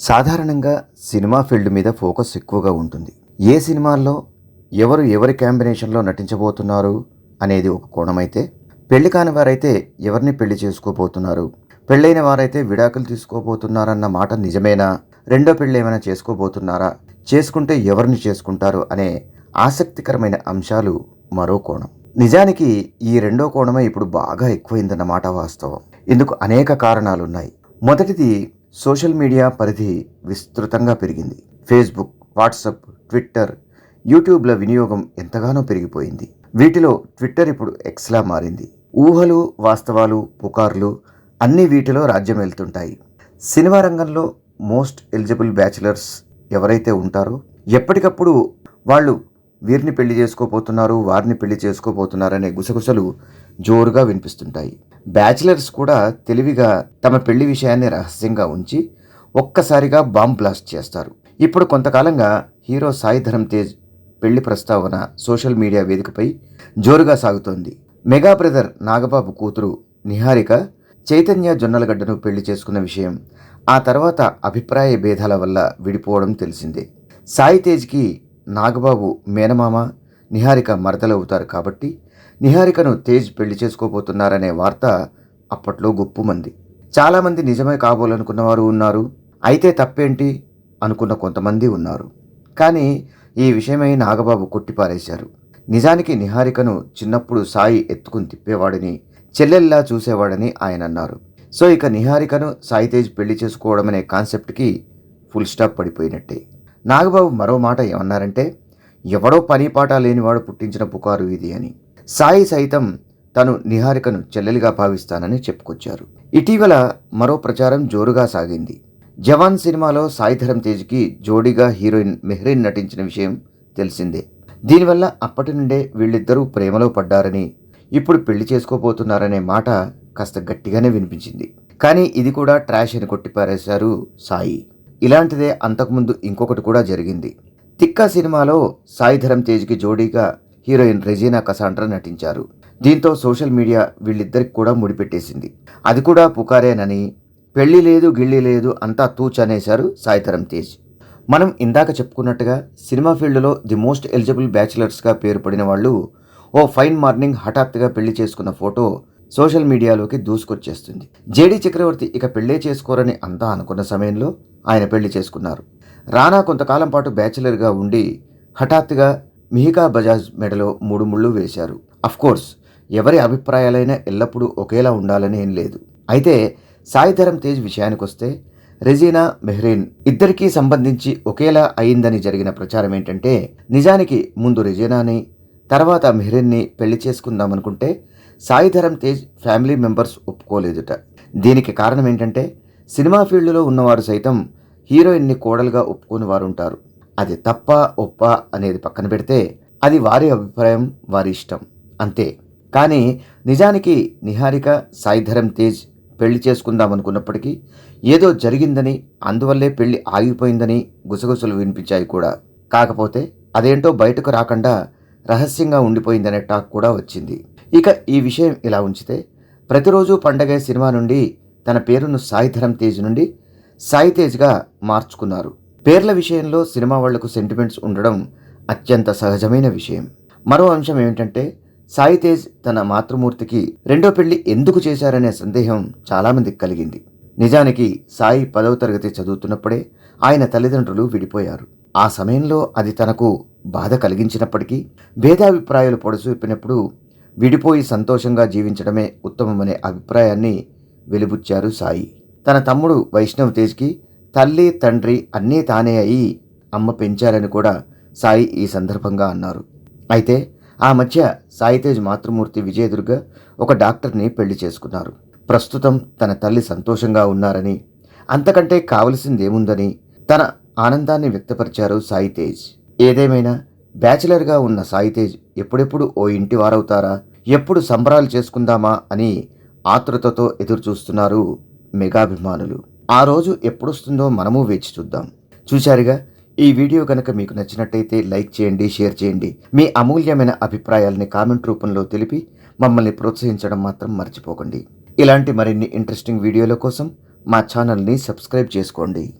సాధారణంగా cinema field మీద focus ఎక్కువగా ఉంటుంది. ఏ సినిమాల్లో ఎవరు ఎవరి కాంబినేషన్లో నటించబోతున్నారు అనేది ఒక కోణమైతే పెళ్ళి కాని వారైతే ఎవరిని పెళ్ళి చేసుకోబోతున్నారు? పెళ్ళైన వారైతే విడాకులు తీసుకోబోతున్నారన్న మాట నిజమేనా? రెండో పెళ్ళి ఏమైనా చేసుకోబోతున్నారా? చేసుకుంటే ఎవరిని చేసుకుంటారు అనే ఆసక్తికరమైన అంశాలు మరో కోణం. నిజానికి ఈ రెండో కోణమే ఇప్పుడు బాగా ఎక్కువైందన్నమాట వాస్తవం. ఇందుకు అనేక కారణాలున్నాయి. మొదటిది సోషల్ మీడియా పరిధి విస్తృతంగా పెరిగింది. ఫేస్బుక్ వాట్సప్ ట్విట్టర్ యూట్యూబ్ల వినియోగం ఎంతగానో పెరిగిపోయింది. వీటిలో ట్విట్టర్ ఇప్పుడు ఎక్స్లా మారింది. ఊహలు వాస్తవాలు పుకార్లు అన్ని వీటిలో రాజ్యం వెళ్తుంటాయి. సినిమా రంగంలో మోస్ట్ ఎలిజిబుల్ బ్యాచిలర్స్ ఎవరైతే ఉంటారో ఎప్పటికప్పుడు వాళ్ళు వీరిని పెళ్ళి చేసుకోబోతున్నారు వారిని పెళ్ళి చేసుకోబోతున్నారనే గుసగుసలు జోరుగా వినిపిస్తుంటాయి. బ్యాచిలర్స్ కూడా తెలివిగా తమ పెళ్ళి విషయాన్ని రహస్యంగా ఉంచి ఒక్కసారిగా బాంబ్ బ్లాస్ట్ చేస్తారు. ఇప్పుడు కొంతకాలంగా హీరో సాయి ధరమ్ తేజ్ పెళ్ళి ప్రస్తావన సోషల్ మీడియా వేదికపై జోరుగా సాగుతోంది. మెగా బ్రదర్ నాగబాబు కూతురు నిహారిక చైతన్య జొన్నలగడ్డను పెళ్ళి చేసుకున్న విషయం ఆ తర్వాత అభిప్రాయ భేదాల వల్ల విడిపోవడం తెలిసిందే. సాయి తేజ్కి నాగబాబు మేనమామ నిహారిక మరదలవుతారు కాబట్టి నిహారికను తేజ్ పెళ్ళి చేసుకోబోతున్నారనే వార్త అప్పట్లో గుప్పుమంది. చాలామంది నిజమే కాబోలనుకున్న వారు ఉన్నారు. అయితే తప్పేంటి? అనుకున్న కొంతమంది ఉన్నారు. కానీ ఈ విషయమై నాగబాబు కొట్టిపారేశారు. నిజానికి నిహారికను చిన్నప్పుడు సాయి ఎత్తుకుని తిప్పేవాడని చెల్లెల్లా చూసేవాడని ఆయన అన్నారు సో ఇక నిహారికను సాయి తేజ్ పెళ్ళి చేసుకోవడం అనే కాన్సెప్ట్కి ఫుల్ స్టాప్ పడిపోయినట్టే. నాగబాబు మరో మాట ఏమన్నారంటే ఎవడో పని పాట లేనివాడు పుట్టించిన పుకారు ఇది అని. సాయి సైతం తను నిహారికను చెల్లెలిగా భావిస్తానని చెప్పుకొచ్చారు. ఇటీవల మరో ప్రచారం జోరుగా సాగింది. జవాన్ సినిమాలో సాయి ధరమ్ తేజ్కి జోడీగా హీరోయిన్ మెహ్రీన్ నటించిన విషయం తెలిసిందే. దీనివల్ల అప్పటి నుండే వీళ్ళిద్దరూ ప్రేమలో పడ్డారని ఇప్పుడు పెళ్ళి చేసుకోబోతున్నారనే మాట కాస్త గట్టిగానే వినిపించింది. కానీ ఇది కూడా ట్రాష్ అని కొట్టిపారేశారు సాయి. ఇలాంటిదే అంతకుముందు ఇంకొకటి కూడా జరిగింది. తిక్కా సినిమాలో సాయి ధరమ్ తేజ్కి జోడీగా హీరోయిన్ రెజీనా కసాండ్రా నటించారు. దీంతో సోషల్ మీడియా వీళ్ళిద్దరికి కూడా ముడిపెట్టేసింది. అది కూడా పుకారేనని పెళ్ళి లేదు గిళ్ళి లేదు అంతా తూచ్ అనేశారు తేజ్. మనం ఇందాక చెప్పుకున్నట్టుగా సినిమా ఫీల్డ్లో ది మోస్ట్ ఎలిజిబుల్ బ్యాచిలర్స్గా పేరు పడిన వాళ్ళు ఓ ఫైన్ మార్నింగ్ హఠాత్తుగా పెళ్ళి చేసుకున్న ఫోటో సోషల్ మీడియాలోకి దూసుకొచ్చేస్తుంది. జేడీ చక్రవర్తి ఇక పెళ్ళే చేసుకోరని అంతా అనుకున్న సమయంలో ఆయన పెళ్ళి చేసుకున్నారు. రానా కొంతకాలం పాటు బ్యాచిలర్గా ఉండి హఠాత్తుగా మిహికా బజాజ్ మెడలో మూడు ముళ్ళు వేశారు. కోర్స్ ఎవరి అభిప్రాయాలైనా ఎల్లప్పుడూ ఒకేలా ఉండాలని ఏం లేదు. అయితే సాయిధరం తేజ్ విషయానికొస్తే రెజీనా మెహ్రీన్ ఇద్దరికీ సంబంధించి ఒకేలా అయిందని జరిగిన ప్రచారం ఏంటంటే నిజానికి ముందు రెజీనాని తర్వాత మెహ్రీన్ని పెళ్ళి చేసుకుందామనుకుంటే సాయిధరం తేజ్ ఫ్యామిలీ మెంబర్స్ ఒప్పుకోలేదుట. దీనికి కారణం ఏంటంటే సినిమా ఫీల్డ్లో ఉన్నవారు సైతం హీరోయిన్ని కోడలుగా ఒప్పుకొని వారు ఉంటారు అది తప్ప ఒప్ప అనేది పక్కన పెడితే అది వారి అభిప్రాయం వారి ఇష్టం. అంతే. కానీ నిజానికి నిహారిక సాయిధరం తేజ్ పెళ్ళి చేసుకుందాం అనుకున్నప్పటికీ ఏదో జరిగిందని అందువల్లే పెళ్ళి ఆగిపోయిందని గుసగుసలు వినిపించాయి కూడా. కాకపోతే అదేంటో బయటకు రాకుండా రహస్యంగా ఉండిపోయిందనే టాక్ కూడా వచ్చింది. ఇక ఈ విషయం ఇలా ఉంచితే ప్రతిరోజు పండగే సినిమా నుండి తన పేరును సాయిధరం తేజ్ నుండి సాయి తేజ్గా మార్చుకున్నారు. పేర్ల విషయంలో సినిమా వాళ్ళకు సెంటిమెంట్స్ ఉండడం అత్యంత సహజమైన విషయం. మరో అంశం ఏమిటంటే సాయి తేజ్ తన మాతృమూర్తికి రెండో పెళ్ళి ఎందుకు చేశారనే సందేహం చాలామందికి కలిగింది. నిజానికి సాయి పదవ తరగతి చదువుతున్నప్పుడే ఆయన తల్లిదండ్రులు విడిపోయారు. ఆ సమయంలో అది తనకు బాధ కలిగించినప్పటికీ భేదాభిప్రాయాలు పొడసూపినప్పుడు విడిపోయి సంతోషంగా జీవించడమే ఉత్తమమనే అభిప్రాయాన్ని వెలిబుచ్చారు సాయి. తన తమ్ముడు వైష్ణవ్ తేజ్కి తల్లి తండ్రి అన్నీ తానే అయి అమ్మ పెంచారని కూడా సాయి ఈ సందర్భంగా అన్నారు. అయితే ఆ మధ్య సాయితేజ్ మాతృమూర్తి విజయదుర్గ ఒక డాక్టర్ని పెళ్ళి చేసుకున్నారు. ప్రస్తుతం తన తల్లి సంతోషంగా ఉన్నారని అంతకంటే కావలసిందేముందని తన ఆనందాన్ని వ్యక్తపరిచారు సాయితేజ్. ఏదేమైనా బ్యాచిలర్గా ఉన్న సాయితేజ్ ఎప్పుడెప్పుడు ఓ ఇంటి వారవుతారా ఎప్పుడు సంబరాలు చేసుకుందామా అని ఆతృతతో ఎదురుచూస్తున్నారు మెగాభిమానులు. ఆ రోజు ఎప్పుడొస్తుందో మనము వేచి చూద్దాం. చూశారుగా ఈ వీడియో కనుక మీకు నచ్చినట్టయితే లైక్ చేయండి షేర్ చేయండి. మీ అమూల్యమైన అభిప్రాయాలని కామెంట్ రూపంలో తెలిపి మమ్మల్ని ప్రోత్సహించడం మాత్రం మర్చిపోకండి. ఇలాంటి మరిన్ని ఇంట్రెస్టింగ్ వీడియోల కోసం మా ఛానల్ని సబ్స్క్రైబ్ చేసుకోండి.